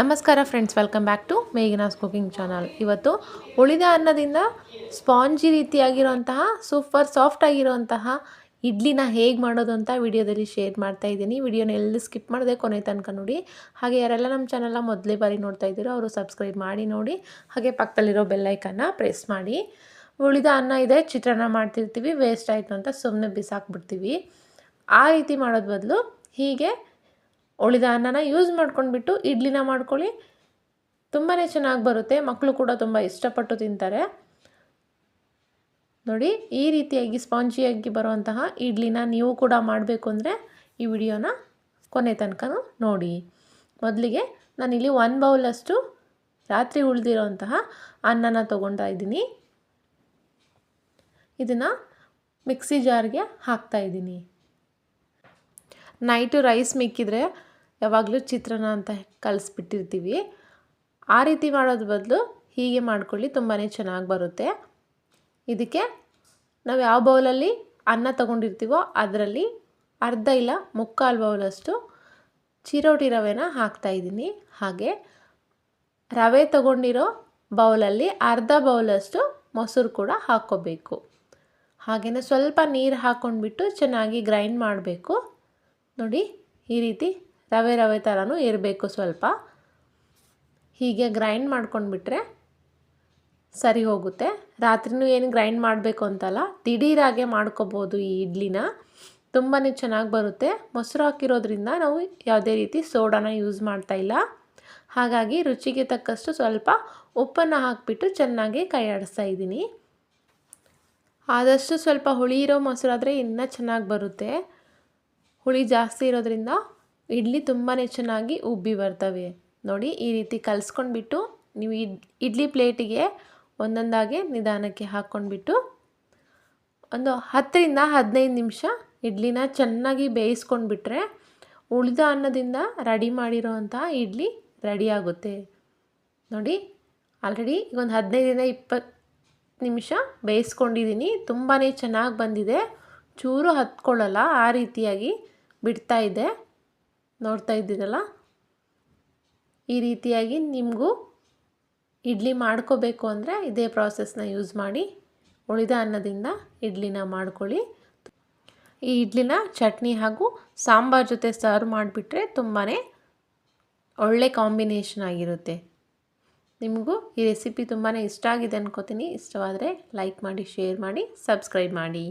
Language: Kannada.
ನಮಸ್ಕಾರ friends welcome back to Meghana's cooking channel ಇವತ್ತು ಉಳಿದ ಅನ್ನದಿಂದ ಸ್ಪಾಂಜಿ ರೀತಿಯಾಗಿರುವಂತಹ ಸೂಪರ್ ಸಾಫ್ಟ್ ಆಗಿರುವಂತಹ ಇಡ್ಲಿನ ಹೇಗೆ ಮಾಡೋದು ಅಂತ ವಿಡಿಯೋದಲ್ಲಿ ಶೇರ್ ಮಾಡ್ತಾ ಇದ್ದೀನಿ. ವಿಡಿಯೋನ ಎಲ್ಲಿ ಸ್ಕಿಪ್ ಮಾಡಿದೆ ಕೊನೆ ತನಕ ನೋಡಿ. ಹಾಗೆ ಯಾರೆಲ್ಲ ನಮ್ಮ ಚಾನಲ್ನ ಮೊದಲೇ ಬಾರಿ ನೋಡ್ತಾ ಇದ್ದೀರೋ ಅವರು ಸಬ್ಸ್ಕ್ರೈಬ್ ಮಾಡಿ ನೋಡಿ. ಹಾಗೆ ಪಕ್ಕದಲ್ಲಿರೋ ಬೆಲ್ಲೈಕನ್ನ ಪ್ರೆಸ್ ಮಾಡಿ. ಉಳಿದ ಅನ್ನ ಇದೆ, ಚಿತ್ರಾನ್ನ ಮಾಡ್ತಿರ್ತೀವಿ ವೇಸ್ಟ್ ಆಯಿತು ಅಂತ ಸುಮ್ಮನೆ ಬಿಸಾಕ್ಬಿಡ್ತೀವಿ. ಆ ರೀತಿ ಮಾಡೋದು ಬದಲು ಹೀಗೆ ಉಳಿದ ಅನ್ನನ ಯೂಸ್ ಮಾಡ್ಕೊಂಡ್ಬಿಟ್ಟು ಇಡ್ಲಿನ ಮಾಡ್ಕೊಳ್ಳಿ. ತುಂಬಾ ಚೆನ್ನಾಗಿ ಬರುತ್ತೆ. ಮಕ್ಕಳು ಕೂಡ ತುಂಬ ಇಷ್ಟಪಟ್ಟು ತಿಂತಾರೆ. ನೋಡಿ, ಈ ರೀತಿಯಾಗಿ ಸ್ಪಾಂಜಿಯಾಗಿ ಬರುವಂತಹ ಇಡ್ಲಿನ ನೀವು ಕೂಡ ಮಾಡಬೇಕು ಅಂದರೆ ಈ ವಿಡಿಯೋನ ಕೊನೆ ತನಕ ನೋಡಿ. ಮೊದಲಿಗೆ ನಾನಿಲ್ಲಿ ಒನ್ ಬೌಲಷ್ಟು ರಾತ್ರಿ ಉಳಿದಿರೋಂತಹ ಅನ್ನನ ತೊಗೊಳ್ತಾ ಇದ್ದೀನಿ. ಇದನ್ನು ಮಿಕ್ಸಿ ಜಾರ್ಗೆ ಹಾಕ್ತಾ ಇದ್ದೀನಿ. ನೈಟು ರೈಸ್ ಮಿಕ್ಕಿದ್ರೆ ಯಾವಾಗಲೂ ಚಿತ್ರಾನ್ನ ಅಂತ ಕಲಿಸ್ಬಿಟ್ಟಿರ್ತೀವಿ. ಆ ರೀತಿ ಮಾಡೋದ್ರ ಬದಲು ಹೀಗೆ ಮಾಡ್ಕೊಳ್ಳಿ ತುಂಬಾ ಚೆನ್ನಾಗಿ ಬರುತ್ತೆ. ಇದಕ್ಕೆ ನಾವು ಯಾವ ಬೌಲಲ್ಲಿ ಅನ್ನ ತಗೊಂಡಿರ್ತೀವೋ ಅದರಲ್ಲಿ ಅರ್ಧ ಇಲ್ಲ, ಮುಕ್ಕಾಲು ಬೌಲಷ್ಟು ಚಿರೋಟಿ ರವೆನ ಹಾಕ್ತಾಯಿದ್ದೀನಿ ಹಾಗೆ ರವೆ ತಗೊಂಡಿರೋ ಬೌಲಲ್ಲಿ ಅರ್ಧ ಬೌಲಷ್ಟು ಮೊಸರು ಕೂಡ ಹಾಕ್ಕೋಬೇಕು. ಹಾಗೆಯೇ ಸ್ವಲ್ಪ ನೀರು ಹಾಕ್ಕೊಂಡ್ಬಿಟ್ಟು ಚೆನ್ನಾಗಿ ಗ್ರೈಂಡ್ ಮಾಡಬೇಕು. ನೋಡಿ, ಈ ರೀತಿ ರವೆ ರವೆ ಥರನೂ ಇರಬೇಕು ಸ್ವಲ್ಪ. ಹೀಗೆ ಗ್ರೈಂಡ್ ಮಾಡ್ಕೊಂಡ್ಬಿಟ್ರೆ ಸರಿ ಹೋಗುತ್ತೆ. ರಾತ್ರಿನೂ ಏನು ಗ್ರೈಂಡ್ ಮಾಡಬೇಕು ಅಂತಲ್ಲ ದಿಢೀರಾಗೆ ಮಾಡ್ಕೋಬೋದು ಈ ಇಡ್ಲಿನ. ತುಂಬಾ ಚೆನ್ನಾಗಿ ಬರುತ್ತೆ. ಮೊಸರು ಹಾಕಿರೋದ್ರಿಂದ ನಾವು ಯಾವುದೇ ರೀತಿ ಸೋಡಾನ ಯೂಸ್ ಮಾಡ್ತಾ ಇಲ್ಲ. ಹಾಗಾಗಿ ರುಚಿಗೆ ತಕ್ಕಷ್ಟು ಸ್ವಲ್ಪ ಉಪ್ಪನ್ನು ಹಾಕಿಬಿಟ್ಟು ಚೆನ್ನಾಗಿ ಕೈ ಆಡಿಸ್ತಾ ಇದ್ದೀನಿ. ಆದಷ್ಟು ಸ್ವಲ್ಪ ಹುಳಿ ಇರೋ ಮೊಸರಾದರೆ ಇನ್ನೂ ಚೆನ್ನಾಗಿ ಬರುತ್ತೆ. ಹುಳಿ ಜಾಸ್ತಿ ಇರೋದ್ರಿಂದ ಇಡ್ಲಿ ತುಂಬಾ ಚೆನ್ನಾಗಿ ಉಬ್ಬಿ ಬರ್ತವೆ. ನೋಡಿ, ಈ ರೀತಿ ಕಲಿಸ್ಕೊಂಡ್ಬಿಟ್ಟು ನೀವು ಇಡ್, ಇಡ್ಲಿ ಪ್ಲೇಟಿಗೆ ಒಂದೊಂದಾಗಿ ನಿಧಾನಕ್ಕೆ ಹಾಕ್ಕೊಂಡ್ಬಿಟ್ಟು ಒಂದು ಹತ್ತರಿಂದ ಹದಿನೈದು ನಿಮಿಷ ಇಡ್ಲಿನ ಚೆನ್ನಾಗಿ ಬೇಯಿಸ್ಕೊಂಡ್ಬಿಟ್ರೆ ಉಳಿದ ಅನ್ನದಿಂದ ರೆಡಿ ಮಾಡಿರೋವಂಥ ಇಡ್ಲಿ ರೆಡಿ ಆಗುತ್ತೆ. ನೋಡಿ, ಆಲ್ರೆಡಿ ಈಗ ಒಂದು ಹದಿನೈದರಿಂದ ಇಪ್ಪತ್ತು ನಿಮಿಷ ಬೇಯಿಸ್ಕೊಂಡಿದ್ದೀನಿ. ತುಂಬಾ ಚೆನ್ನಾಗಿ ಬಂದಿದೆ. ಚೂರು ಹತ್ಕೊಳ್ಳಲ್ಲ, ಆ ರೀತಿಯಾಗಿ ಬಿಡ್ತಾ ಇದೆ. ನೋಡ್ತಾ ಇದ್ದೀರಲ್ಲ? ಈ ರೀತಿಯಾಗಿ ನಿಮಗೂ ಇಡ್ಲಿ ಮಾಡ್ಕೋಬೇಕು ಅಂದರೆ ಇದೇ ಪ್ರಾಸೆಸ್ನ ಯೂಸ್ ಮಾಡಿ, ಉಳಿದ ಅನ್ನದಿಂದ ಇಡ್ಲಿನ ಮಾಡ್ಕೊಳ್ಳಿ. ಈ ಇಡ್ಲಿನ ಚಟ್ನಿ ಹಾಗೂ ಸಾಂಬಾರ್ ಜೊತೆ ಸರ್ವ್ ಮಾಡಿಬಿಟ್ರೆ ತುಂಬಾ ಒಳ್ಳೆ ಕಾಂಬಿನೇಷನ್ ಆಗಿರುತ್ತೆ. ನಿಮಗೂ ಈ ರೆಸಿಪಿ ತುಂಬಾ ಇಷ್ಟ ಆಗಿದೆ ಅನ್ಕೋತೀನಿ. ಇಷ್ಟವಾದರೆ ಲೈಕ್ ಮಾಡಿ ಶೇರ್ ಮಾಡಿ ಸಬ್ಸ್ಕ್ರೈಬ್ ಮಾಡಿ.